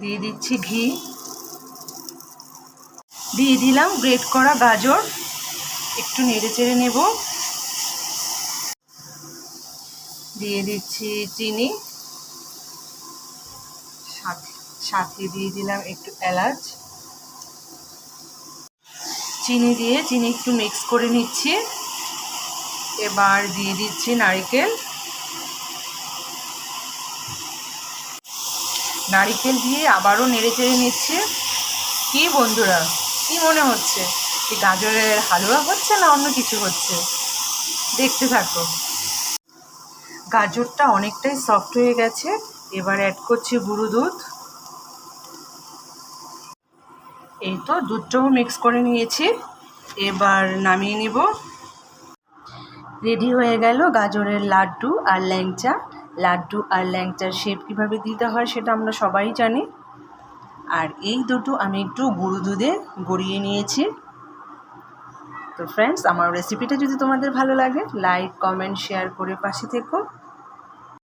দিয়ে দিচ্ছি ঘি। দিয়ে দিলাম গ্রেট করা গাজর। একটু নেড়ে চেড়ে নেব। দিয়ে দিচ্ছি চিনি। সাথে সাথে দিয়ে দিলাম একটু এলাচ। চিনি দিয়ে, চিনি একটু মিক্স করে নিচ্ছি। এবার দিয়ে দিচ্ছি নারকেল। নারকেল দিয়ে আবারও নেড়ে চেড়ে নিচ্ছে। কি বন্ধুরা, কি মনে হচ্ছে? কি গাজরের হালুয়া হচ্ছে না অন্য কিছু হচ্ছে? দেখতে থাকো। গাজরটা অনেকটাই সফট হয়ে গেছে, এবার অ্যাড করছি গুঁড়ো দুধ। এই তো দুধটাও মিক্স করে নিয়েছি, এবার নামিয়ে নিব। রেডি হয়ে গেল গাজরের লাড্ডু আর ল্যাংচা। লাড্ডু আর ল্যাংচার শেপ কীভাবে দিতে হয় সেটা আমরা সবাই জানি। আর এই দুটো আমি একটু গুঁড়ো দুধে গড়িয়ে নিয়েছি। তো ফ্রেন্ডস আমার রেসিপিটা যদি তোমাদের ভালো লাগে লাইক কমেন্ট শেয়ার করে পাশে থেকো।